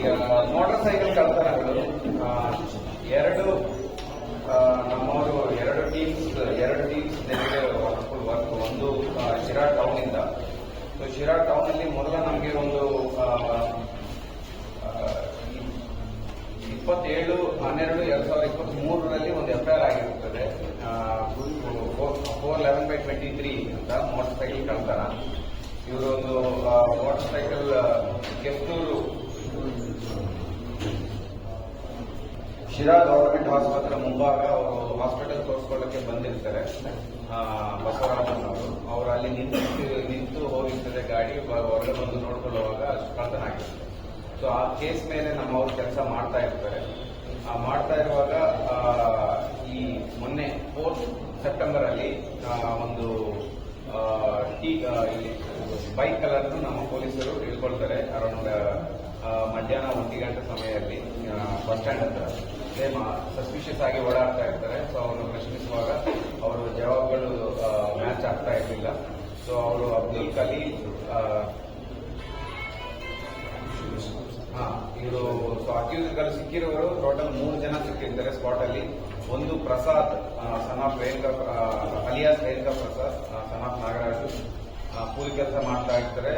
ಈಗ motor cycle ಆ, ಎರಡು ನಮ್ಮವರು ಎರಡು ಟೀಮ್ಸ್ ಎರಡು ಟೀಮ್ಸ್ ಜೊತೆಗೆ ವರ್ಕ್ ಒಂದು ಶಿರಾ ಟೌನ್ ಇಂದ. ಸೊ ಶಿರಾ ಟೌನ್ ಅಲ್ಲಿ ಮೊದಲ ನಮಗೆ ಒಂದು ಇಪ್ಪತ್ತೇಳು ಹನ್ನೆರಡು ಎರಡ್ ಸಾವಿರದ ಇಪ್ಪತ್ತ್ ಮೂರರಲ್ಲಿ ಒಂದು ಎಫ್ಐಆರ್ ಆಗಿರುತ್ತದೆ four eleven by twenty three ಅಂತ ಮೋಟರ್ ಸೈಕಲ್ ಕಳ್ತಾರ ಇವರೊಂದು motorcycle Kesturu Sira government ಆಸ್ಪತ್ರೆ ಮುಂಭಾಗ ಅವರು ಹಾಸ್ಪಿಟಲ್ ತೋರಿಸ್ಕೊಳ್ಳಕ್ಕೆ ಬಂದಿರ್ತಾರೆ. ಬಸವರಾಜನ್ ಅವರು. ಅವರು ಅಲ್ಲಿ ನಿಂತು ನಿಂತು ಹೋಗಿರ್ತದೆ ಗಾಡಿ ಹೊರಗೆ ಬಂದು ನೋಡ್ಕೊಳ್ಳುವಾಗ ಸ್ಪಂದನ ಆಗಿರ್ತದೆ ಸೊ ಆ ಕೇಸ್ ಮೇಲೆ ನಮ್ಮವರು ಕೆಲಸ ಮಾಡ್ತಾ ಇರ್ತಾರೆ. ಮಾಡ್ತಾ ಇರುವಾಗ ಈ ಮೊನ್ನೆ ಫೋರ್ತ್ ಸೆಪ್ಟೆಂಬರ್ ಅಲ್ಲಿ ಒಂದು ಟೀ ಬೈಕ್ ಕಲರ್ ನಮ್ಮ ಪೊಲೀಸರು ತಿಳ್ಕೊಳ್ತಾರೆ ಅರೌಂಡ್ ಮಧ್ಯಾಹ್ನ ಒಂದು ಗಂಟೆ ಸಮಯದಲ್ಲಿ ಬಸ್ ಸ್ಟ್ಯಾಂಡ್ ಹತ್ರ. ಸೇಮ್ ಸಸ್ಪಿಷಿಯಸ್ ಆಗಿ ಓಡಾಡ್ತಾ ಇರ್ತಾರೆ. ಸೊ ಅವರನ್ನು ಪ್ರಶ್ನಿಸುವಾಗ ಅವರು ಜವಾಬ್ಗಳು ಮ್ಯಾಚ್ ಆಗ್ತಾ ಇರಲಿಲ್ಲ. ಸೊ ಅವರು ಅಬ್ದುಲ್ ಕಲಿ ಹಾ, ಇವರು ಅಕ್ಯೂಸ್ಗಳು ಸಿಕ್ಕಿರೋರು ಟೋಟಲ್ ಮೂರು ಜನ ಸಿಕ್ಕಿರ್ತಾರೆ ಸ್ಪಾಟ್ ಅಲ್ಲಿ. ಒಂದು Prasad son of Renuka alias Renuka Prasad son of Nagaraju ಕೂಲಿ ಕೆಲಸ ಮಾಡ್ತಾ ಇರ್ತಾರೆ.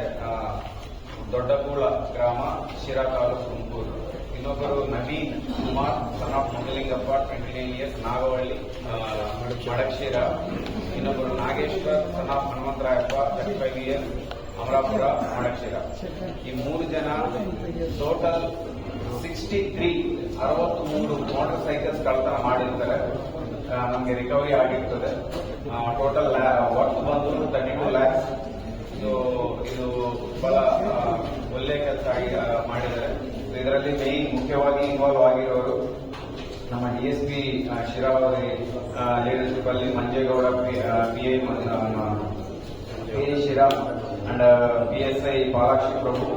ದೊಡ್ಡಗೂಳ ಗ್ರಾಮ ಶಿರಾಕಾಲು ತುಮಕೂರು. ಇನ್ನೊಬ್ಬರು Naveen Kumar son of Mogalingappa twenty nine years Nagavalli, Madakshira. ಇನ್ನೊಬ್ಬರು Nageshwar son of Hanumantharayappa thirty five years Amarapura Madakshira. ಈ ಮೂರು ಜನ ಟೋಟಲ್ ಸಿಕ್ಸ್ಟಿ ತ್ರೀ ಅರವತ್ತು ಮೂರು ಮೋಟರ್ ಸೈಕಲ್ಸ್ ಕಳ್ತನ ಮಾಡಿರ್ತಾರೆ ನಮ್ಗೆ ರಿಕವರಿ ಆಗಿರ್ತದೆ. ಟೋಟಲ್ ಒಟ್ಟು ಬಂದು ತರ್ಟಿ ಟೂ ಲ್ಯಾಕ್ಸ್ ಇದು ಇದು ಬಹಳ ಒಳ್ಳೆ ಮಾಡಿದ್ದಾರೆ. ಇದರಲ್ಲಿ ಮೇನ್ ಮುಖ್ಯವಾಗಿ ಇನ್ವಾಲ್ವ್ ಆಗಿರೋರು ನಮ್ಮ ಡಿ ಎಸ್ ಪಿ ಶಿರಾವರಿ ಲೀಡರ್ಶಿಪ್ ಅಲ್ಲಿ Manjegowda P I P A Sira and P S I Balakshi Prabhu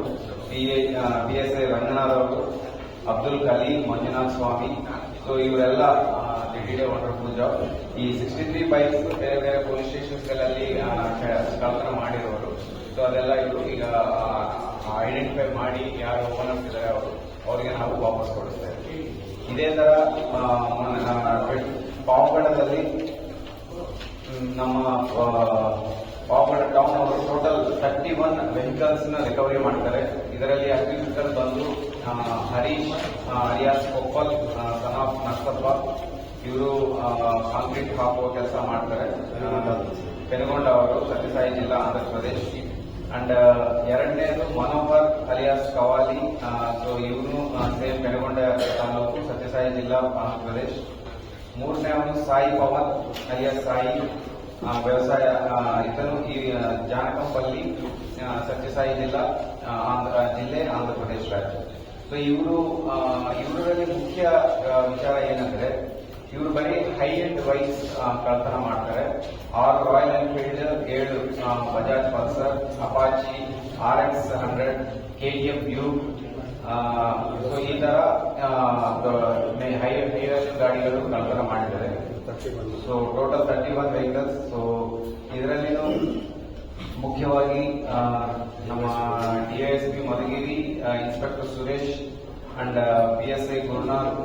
P P S I Ranganath ಅವರು, ಅಬ್ದುಲ್ ಕಲೀಂ ಮಂಜುನಾಥ್ ಸ್ವಾಮಿ. ಸೊ ಇವರೆಲ್ಲ ವಂಡರ್ಫುಲ್ ಜಾಬ್. ಈ ಸಿಕ್ಸ್ಟಿ ತ್ರೀ ಬೈಕ್ಸ್ ಬೇರೆ ಬೇರೆ ಪೊಲೀಸ್ ಸ್ಟೇಷನ್ಸ್ಗಳಲ್ಲಿ ಕಳ್ತನ ಮಾಡಿರೋರು ಸೊ ಅದೆಲ್ಲ ಇವರು ಈಗ ಐಡೆಂಟಿಫೈ ಮಾಡಿ ಯಾರು ಓನರ್ಸ್ ಇದ್ದಾರೆ ಅವರು ಅವರಿಗೆ ನಾವು ವಾಪಸ್ ಕೊಡಿಸ್ತೇವೆ ಇದೇ ತರ ಪಾವಗಡದಲ್ಲಿ ನಮ್ಮ ಪಾವಗಡ ಟೌನ್ ಅವರು ಟೋಟಲ್ ತರ್ಟಿ ಒನ್ ವೆಹಿಕಲ್ಸ್ನ ರಿಕವರಿ ಮಾಡ್ತಾರೆ. ಇದರಲ್ಲಿ ಅಗ್ರಿಕಲ್ಚರ್ ಬಂದು Harish alias Koppal son of Narsappa ಇವರು ಕಾಂಕ್ರೀಟ್ ಹಾಕುವ ಕೆಲಸ ಮಾಡ್ತಾರೆ. ಅವರು. ಸತ್ಯಸಾಯಿ ಜಿಲ್ಲಾ ಆಂಧ್ರ ಪ್ರದೇಶ್. ಅಂಡ್ ಎರಡನೇದು ಮನೋಹರ್ ಅಲಿಯಾಸ್ ಕವಾಲಿ. ಸೊ ಇವನು ಸೇಮ್ ಬೆಳಗೊಂಡ ತಾಲೂಕು ಸತ್ಯಸಾಯಿ ಜಿಲ್ಲಾ ಪ್ರದೇಶ್. ಮೂರನೇ ಅವನು ಸಾಯಿ ಪವನ್, ಅಲಿಯಾಸ್ ಸಾಯಿ. ವ್ಯವಸಾಯ ಇತನು ಈ ಜಾನಕಂಪಲ್ಲಿ ಸತ್ಯಸಾಯಿ ಜಿಲ್ಲಾ ಆಂಧ್ರ, ಜಿಲ್ಲೆ, ಆಂಧ್ರ ಪ್ರದೇಶ ರಾಜ್ಯ. ಸೊ ಇವರು ಇವರಲ್ಲಿ ಮುಖ್ಯ ವಿಚಾರ ಏನಂದ್ರೆ ಇವರು ಬರೀ ಹೈ ಎಂಡ್ ವೈಸ್ ಕಳ್ತನ ಮಾಡ್ತಾರೆ. ಆರು ರಾಯಲ್ ಎನ್ಫೀಲ್ಡ್ ಏಳು Bajaj Pulsar Apache R X hundred KTM Duke so ಈ ತರ ಹೈ ಹೈ ಗಾಡಿಗಳು ಕಳ್ತನ ಮಾಡಿದ್ದಾರೆ. So total thirty one vehicles so ಇದರಲ್ಲಿನೂ ಮುಖ್ಯವಾಗಿ ನಮ್ಮ DySP Madhugiri inspector Suresh and P S I Gurunath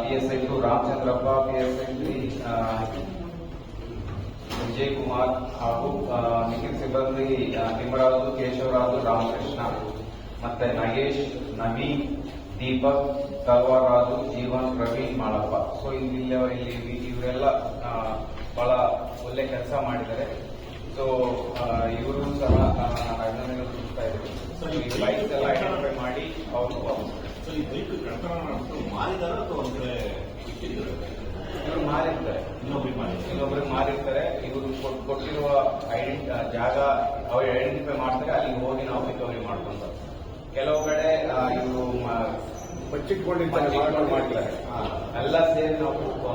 P S I two Ramachandrappa P S I Sanjay Vijay Kumar ಹಾಗೂ ನಿಖಿಲ್ ಸಿಬ್ಬಂದಿ ತಿಮ್ಮರಾಜು ಕೇಶವರಾಜು ರಾಮಕೃಷ್ಣ ಮತ್ತೆ ನಾಗೇಶ್ ನವೀನ್ ದೀಪಕ್ ತಲ್ವಾರಾಜು ಜೀವನ್ ಪ್ರವೀಣ್ ಮಾಳಪ್ಪ. ಸೊ ಇಲ್ಲಿ ಇಲ್ಲಿ ಇವರೆಲ್ಲ ಬಹಳ ಒಳ್ಳೆ ಕೆಲಸ ಮಾಡಿದ್ದಾರೆ. ಸೊ ಇವರು ಸಹ ಸಲ್ಲಿಸ್ತಾ ಇದ್ದೀನಿ. ಈ ಬೈಕ್ಸ್ ಎಲ್ಲ ಐಡೆಂಟಿಫೈ ಮಾಡಿ ಅವರು ಸೊ ಈ ಬೈಕ್ ಕಳ್ತನ ಮಾಡ್ಬಿಟ್ಟು ಮಾರಿದಾರ ಅಥವಾ ಒಂದ್ ಕಡೆ ಇಟ್ಟಿದ್ದಾರೆ? ಇವರು ಮಾರಿರ್ತಾರೆ. ಇನ್ನೊಬ್ರಿಗೆ ಮಾರಿದ್ದಾರೆ ಇನ್ನೊಬ್ರಿಗೆ ಮಾರಿರ್ತಾರೆ. ಇವರು ಕೊಟ್- ಕೊಟ್ಟಿರುವ ಐಡೆಂಟಿ ಜಾಗ ಅವ್ರು ಐಡೆಂಟಿಫೈ ಮಾಡ್ತಾರೆ ಅಲ್ಲಿಗೆ ಹೋಗಿ ನಾವು ರಿಕವರಿ ಮಾಡ್ಕೊಂಡು ಕೆಲವು ಕಡೆ ಇವರು ಬಚ್ಚಿಟ್ಕೊಂಡಿರ್ತಾರೆ ಮಾಡ್ತಾರೆ ಎಲ್ಲ ಸೇರಿ ನಾವು ಆ,